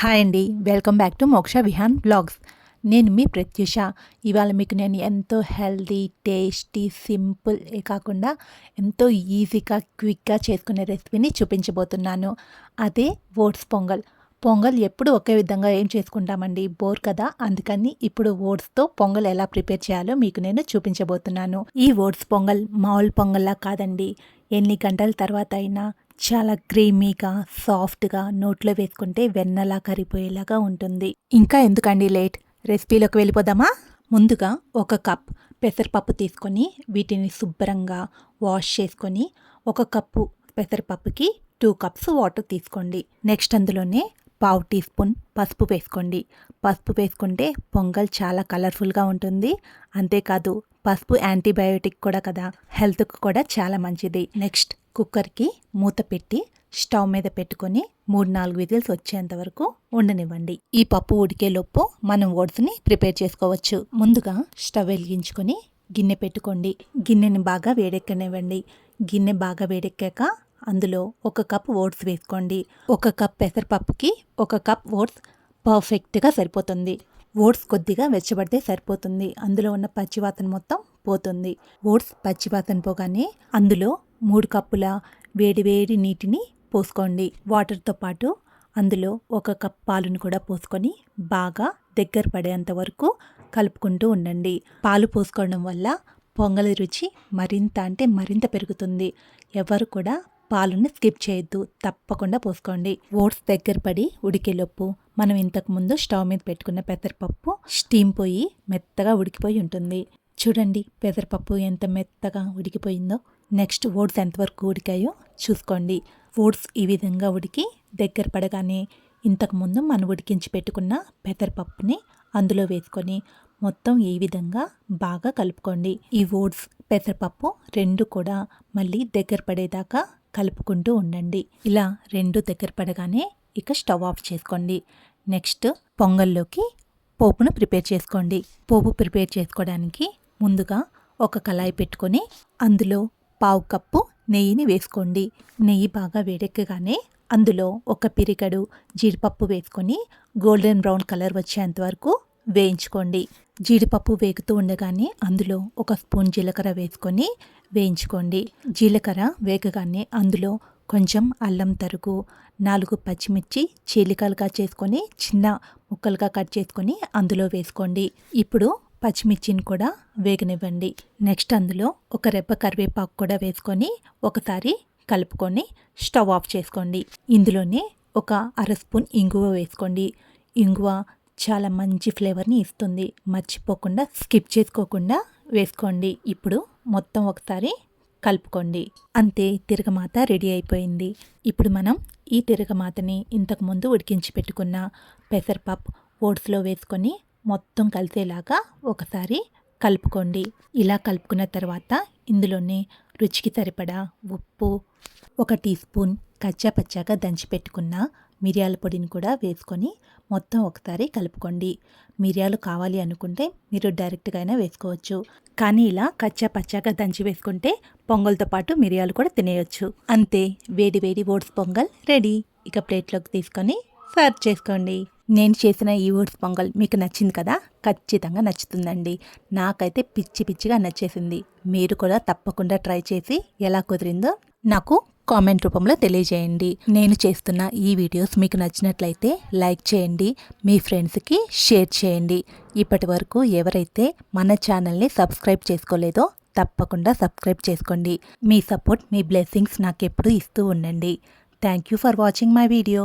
Hi అండి welcome back to మోక్ష Vihaan blogs నేను మీ ప్రత్యూష. ఇవాళ మీకు నేను ఎంతో హెల్దీ టేస్టీ సింపుల్ కాకుండా ఎంతో ఈజీగా క్విక్గా చేసుకునే రెసిపీని చూపించబోతున్నాను. అదే ఓట్స్ పొంగల్. పొంగల్ ఎప్పుడు ఒకే విధంగా ఏం చేసుకుంటామండి? బోర్ కదా? అందుకని ఇప్పుడు ఓట్స్తో పొంగల్ ఎలా ప్రిపేర్ చేయాలో మీకు నేను చూపించబోతున్నాను. ఈ ఓట్స్ పొంగల్ మామూలు పొంగల్లా కాదండి. ఎన్ని గంటల తర్వాత అయినా చాలా క్రీమీగా సాఫ్ట్గా నోట్లో వేసుకుంటే వెన్నలా కరిపోయేలాగా ఉంటుంది. ఇంకా ఎందుకండి లేట్? రెసిపీలోకి వెళ్ళిపోదామా? ముందుగా ఒక కప్ పెసరపప్పు తీసుకొని వీటిని శుభ్రంగా వాష్ చేసుకొని ఒక కప్పు పెసరపప్పుకి టూ కప్స్ వాటర్ తీసుకోండి. నెక్స్ట్ అందులోనే పావు టీ స్పూన్ పసుపు వేసుకోండి. పసుపు వేసుకుంటే పొంగల్ చాలా కలర్ఫుల్గా ఉంటుంది. అంతేకాదు పసుపు యాంటీబయోటిక్ కూడా కదా హెల్త్కు కూడా చాలా మంచిది. నెక్స్ట్ కుక్కర్కి మూత పెట్టి స్టవ్ మీద పెట్టుకొని మూడు నాలుగు విజిల్స్ వచ్చేంత వరకు ఉండనివ్వండి. ఈ పప్పు ఉడికేలోపు మనం ఓట్స్ని ప్రిపేర్ చేసుకోవచ్చు. ముందుగా స్టవ్ వెలిగించుకొని గిన్నె పెట్టుకోండి. గిన్నెని బాగా వేడెక్కనివ్వండి. గిన్నె బాగా వేడెక్కాక అందులో ఒక కప్ ఓట్స్ వేసుకోండి. ఒక కప్ పెసరపప్పుకి ఒక కప్ ఓట్స్ పర్ఫెక్ట్గా సరిపోతుంది. ఓట్స్ కొద్దిగా వెచ్చబడితే సరిపోతుంది. అందులో ఉన్న పచ్చివాతన మొత్తం పోతుంది. ఓట్స్ పచ్చివాతన పోగానే అందులో మూడు కప్పుల వేడివేడి నీటిని పోసుకోండి. వాటర్తో పాటు అందులో ఒక కప్ పాలును కూడా పోసుకొని బాగా దగ్గర పడేంత వరకు కలుపుకుంటూ ఉండండి. పాలు పోసుకోవడం వల్ల పొంగలి రుచి మరింత అంటే మరింత పెరుగుతుంది. ఎవరు కూడా పాలను స్కిప్ చేయొద్దు తప్పకుండా పోసుకోండి. ఓట్స్ దగ్గర పడి ఉడికేలోపు మనం ఇంతకు ముందు స్టవ్ మీద పెట్టుకున్న పెసరపప్పు స్టీమ్ పోయి మెత్తగా ఉడికిపోయి ఉంటుంది. చూడండి పెసరపప్పు ఎంత మెత్తగా ఉడికిపోయిందో. నెక్స్ట్ ఓట్స్ ఎంతవరకు ఉడికాయో చూసుకోండి. ఓట్స్ ఈ విధంగా ఉడికి దగ్గర పడగానే ఇంతకుముందు మనం ఉడికించి పెట్టుకున్న పెసరపప్పుని అందులో వేసుకొని మొత్తం ఈ విధంగా బాగా కలుపుకోండి. ఈ ఓట్స్ పెసరపప్పు రెండు కూడా మళ్ళీ దగ్గర పడేదాకా కలుపుకుంటూ ఉండండి. ఇలా రెండు దగ్గర పడగానే ఇక స్టవ్ ఆఫ్ చేసుకోండి. నెక్స్ట్ పొంగల్లోకి పోపును ప్రిపేర్ చేసుకోండి. పోపు ప్రిపేర్ చేసుకోవడానికి ముందుగా ఒక కళాయి పెట్టుకొని అందులో పావు కప్పు నెయ్యిని వేసుకోండి. నెయ్యి బాగా వేడెక్కగానే అందులో ఒక పిరికడు జీడిపప్పు వేసుకొని గోల్డెన్ బ్రౌన్ కలర్ వచ్చేంత వరకు వేయించుకోండి. జీడిపప్పు వేగుతూ ఉండగానే అందులో ఒక స్పూన్ జీలకర్ర వేసుకొని వేయించుకోండి. జీలకర్ర వేగగానే అందులో కొంచెం అల్లం తరుగు నాలుగు పచ్చిమిర్చి చీలికలుగా చేసుకొని చిన్న ముక్కలుగా కట్ చేసుకొని అందులో వేసుకోండి. ఇప్పుడు పచ్చిమిర్చిని కూడా వేగనివ్వండి. నెక్స్ట్ అందులో ఒక రెబ్బ కరివేపాకు కూడా వేసుకొని ఒకసారి కలుపుకొని స్టవ్ ఆఫ్ చేసుకోండి. ఇందులోనే ఒక అర స్పూన్ ఇంగువ వేసుకోండి. ఇంగువ చాలా మంచి ఫ్లేవర్ని ఇస్తుంది. మర్చిపోకుండా స్కిప్ చేసుకోకుండా వేసుకోండి. ఇప్పుడు మొత్తం ఒకసారి కలుపుకోండి. అంతే తిరగమాత రెడీ అయిపోయింది. ఇప్పుడు మనం ఈ తిరగమాతని ఇంతకుముందు ఉడికించి పెట్టుకున్న పెసరపప్పు ఓట్స్లో వేసుకొని మొత్తం కలిసేలాగా ఒకసారి కలుపుకోండి. ఇలా కలుపుకున్న తర్వాత ఇందులోనే రుచికి సరిపడా ఉప్పు ఒక టీ స్పూన్ కచ్చా పచ్చాగా దంచి పెట్టుకున్న మిరియాల పొడిని కూడా వేసుకొని మొత్తం ఒకసారి కలుపుకోండి. మిరియాలు కావాలి అనుకుంటే మీరు డైరెక్ట్గా అయినా వేసుకోవచ్చు. కానీ ఇలా కచ్చా పచ్చాగా దంచి వేసుకుంటే పొంగల్తో పాటు మిరియాలు కూడా తినేయచ్చు. అంతే వేడి వేడి ఓట్స్ పొంగల్ రెడీ. ఇక ప్లేట్లోకి తీసుకొని సర్వ్ చేసుకోండి. నేను చేసిన ఈ ఓట్స్ పొంగల్ మీకు నచ్చింది కదా? ఖచ్చితంగా నచ్చుతుందండి. నాకైతే పిచ్చి పిచ్చిగా నచ్చేసింది. మీరు కూడా తప్పకుండా ట్రై చేసి ఎలా కుదిరిందో నాకు కామెంట్ రూపంలో తెలియజేయండి. నేను చేస్తున్న ఈ వీడియోస్ మీకు నచ్చినట్లయితే లైక్ చేయండి మీ ఫ్రెండ్స్కి షేర్ చేయండి. ఇప్పటి వరకు ఎవరైతే మన ఛానల్ని సబ్స్క్రైబ్ చేసుకోలేదో తప్పకుండా సబ్స్క్రైబ్ చేసుకోండి. మీ సపోర్ట్ మీ బ్లెస్సింగ్స్ నాకు ఎప్పుడు ఇస్తూ ఉండండి. Thank you for watching my video.